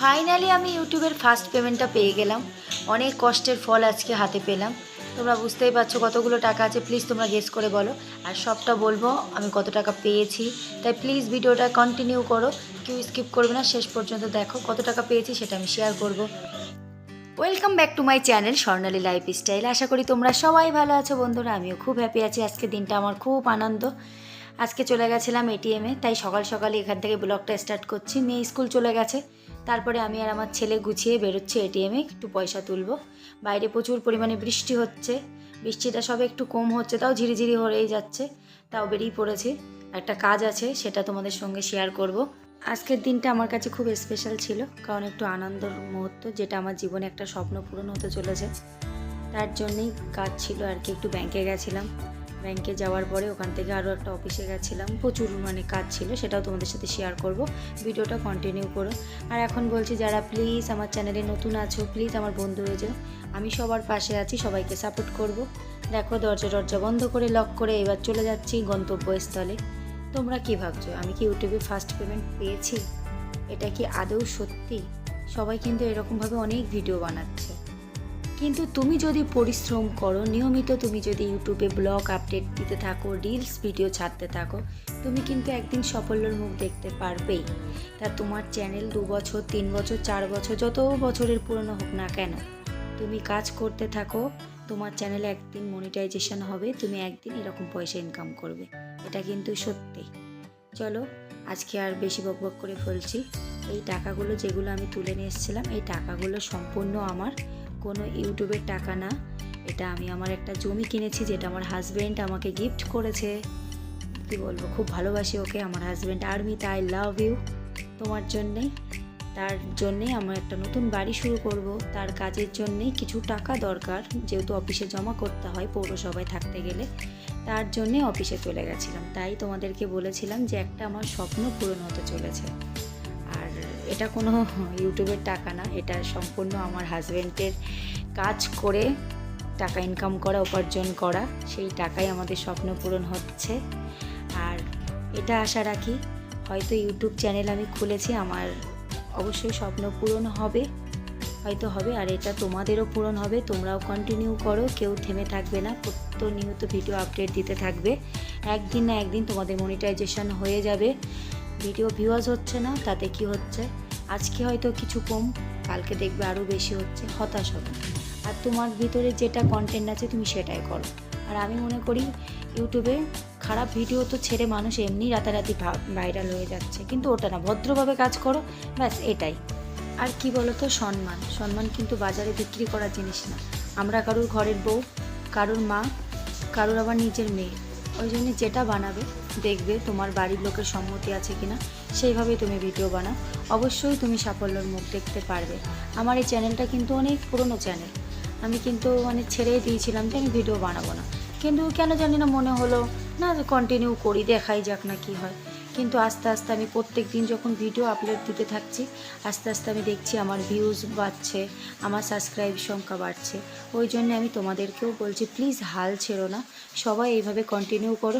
Finally আমি ইউটিউবের first পেমেন্টটা পেয়ে গেলাম। অনেক কষ্টের ফল আজকে হাতে পেলাম। তোমরা বুঝতেই পারছ কতগুলো টাকা আছে। প্লিজ তোমরা গেস করে বলো। আর সবটা বলব, আমি কত টাকা পেয়েছি। তাই প্লিজ ভিডিওটা কন্টিনিউ করো। কেউ স্কিপ করবে না। শেষ পর্যন্ত দেখো কত টাকা পেয়েছি সেটা আমি শেয়ার করব। Welcome back to my channel Swarnali life style আশা করি তোমরা সবাই ভালো আছো বন্ধুরা। আমিও খুব হ্যাপি আছি। আজকে দিনটা আমার খুব আনন্দ। আজকে চলে গেছিলাম এটিএমে তাই সকাল সকালে এখান থেকে ব্লগটা স্টার্ট করছি। মেয়ে স্কুল চলে গেছে, তারপরে আমি আর আমার ছেলে গুছিয়ে বেরোচ্ছি এটিএমে একটু পয়সা তুলব। বাইরে প্রচুর পরিমাণে বৃষ্টি হচ্ছে, বৃষ্টিটা সবে একটু কম হচ্ছে, তাও ঝিরিঝিরি হয়েই যাচ্ছে, তাও বেরিয়ে পড়েছে। একটা কাজ আছে, সেটা তোমাদের সঙ্গে শেয়ার করব। আজকের দিনটা আমার কাছে খুব স্পেশাল ছিল, কারণ একটু আনন্দর মুহূর্ত, যেটা আমার জীবনে একটা স্বপ্ন পূরণ হতে চলেছে। তার জন্যেই কাজ ছিল আর কি, একটু ব্যাংকে গেছিলাম। ব্যাংকে যাওয়ার পরে ওখান থেকে আরও একটা অফিসে গেছিলাম। প্রচুর মানে কাজ ছিল, সেটাও তোমাদের সাথে শেয়ার করব। ভিডিওটা কন্টিনিউ করো। আর এখন বলছি যারা প্লিজ আমার চ্যানেলে নতুন আছো প্লিজ আমার বন্ধু হয়ে যাও। আমি সবার পাশে আছি, সবাইকে সাপোর্ট করব। দেখো দরজা দরজা বন্ধ করে লক করে এবার চলে যাচ্ছি গন্তব্যস্থলে। তোমরা কি ভাবছ? আমি কি ইউটিউবে ফার্স্ট পেমেন্ট পেয়েছি? এটা কি আদৌ সত্যি? সবাই কিন্তু এরকমভাবে অনেক ভিডিও বানাচ্ছে। কিন্তু তুমি যদি পরিশ্রম করো, নিয়মিত তুমি যদি ইউটিউবে ব্লগ আপডেট দিতে থাকো রিলস ভিডিও ছাড়তে থাকো, তুমি কিন্তু একদিন সাফল্যের মুখ দেখতে পারবেই। তা তোমার চ্যানেল দু বছর, তিন বছর, চার বছর, যত বছরের পুরনো হোক না কেন, তুমি কাজ করতে থাকো, তোমার চ্যানেলে একদিন মনিটাইজেশন হবে, তুমি একদিন এরকম পয়সা ইনকাম করবে। এটা কিন্তু সত্যি। চলো, আজকে আর বেশি বক বক করে ফেলছি এই টাকাগুলো যেগুলো আমি তুলে নিয়ে এসেছিলাম, এই টাকাগুলো সম্পূর্ণ আমার। কোনো ইউটিউবের টাকা না। এটা আমি আমার একটা জমি কিনেছি যেটা আমার হাজব্যান্ড আমাকে গিফট করেছে। কি বলব, খুব ভালোবাসি ওকে, আমার হাজব্যান্ড আর্মি তাই লাভ ইউ তোমার জন্যেই তার জন্যেই আমার একটা নতুন বাড়ি শুরু করব। তার কাজের জন্যেই কিছু টাকা দরকার, যেহেতু অফিসে জমা করতে হয় পৌরসভায় থাকতে গেলে। তার জন্যে অফিসে চলে গেছিলাম। তাই তোমাদেরকে বলেছিলাম যে একটা আমার স্বপ্ন পূরণ হতে চলেছে। এটা কোনো ইউটিউবের টাকা না, এটা সম্পূর্ণ আমার হাজব্যান্ডের কাজ করে টাকা ইনকাম করা, উপার্জন করা, সেই টাকাই আমাদের স্বপ্ন পূরণ হচ্ছে। আর এটা আশা রাখি, হয়তো ইউটিউব চ্যানেল আমি খুলেছি, আমার অবশ্যই স্বপ্ন পূরণ হবে, হয়তো হবে, আর এটা তোমাদেরও পূরণ হবে, তোমরাও কন্টিনিউ করো, কেউ থেমে থাকবে না প্রতিনিয়ত ভিডিও আপডেট দিতে থাকবে। একদিন না একদিন তোমাদের মনিটাইজেশন হয়ে যাবে। ভিডিও ভিউয়ার্স হচ্ছে না, তাতে কি হচ্ছে? আজকে হয়তো কিছু কম, কালকে দেখবে আরও বেশি হচ্ছে, হতাশ হবে। আর তোমার ভিতরে যেটা কন্টেন্ট আছে তুমি সেটাই করো। আর আমি মনে করি, ইউটিউবে খারাপ ভিডিও তো ছেড়ে মানুষ এমনি রাতারাতি ভাইরাল হয়ে যাচ্ছে। কিন্তু ওটা না, ভদ্রভাবে কাজ করো, ব্যাস এটাই। আর কি বলো তো সম্মান। সম্মান কিন্তু বাজারে বিক্রি করার জিনিস না। আমরা কারোর ঘরের বউ, কারোর মা, কারোর আবার নিজের মেয়ে। ওই জন্য যেটা বানাবে, দেখবে তোমার বাড়ির লোকের সম্মতি আছে কিনা সেইভাবে তুমি ভিডিও বানাও। অবশ্যই তুমি সাফল্যের মুখ দেখতে পারবে। আমার এই চ্যানেলটা কিন্তু অনেক পুরনো চ্যানেল আমি কিন্তু মানে ছেড়েই দিয়েছিলাম যে আমি ভিডিও বানাবো না। কিন্তু কেন জানি না মনে হলো, না কন্টিনিউ করি, দেখাই যাক না কি হয়। কিন্তু আস্তে আস্তে আমি প্রত্যেক দিন যখন ভিডিও আপলোড দিতে থাকছি, আস্তে আস্তে আমি দেখছি আমার ভিউজ বাড়ছে, আমার সাবস্ক্রাইব সংখ্যা বাড়ছে। ওই জন্য আমি তোমাদেরকেও বলছি প্লিজ হাল ছেড়ো না। সবাই এইভাবে কন্টিনিউ করো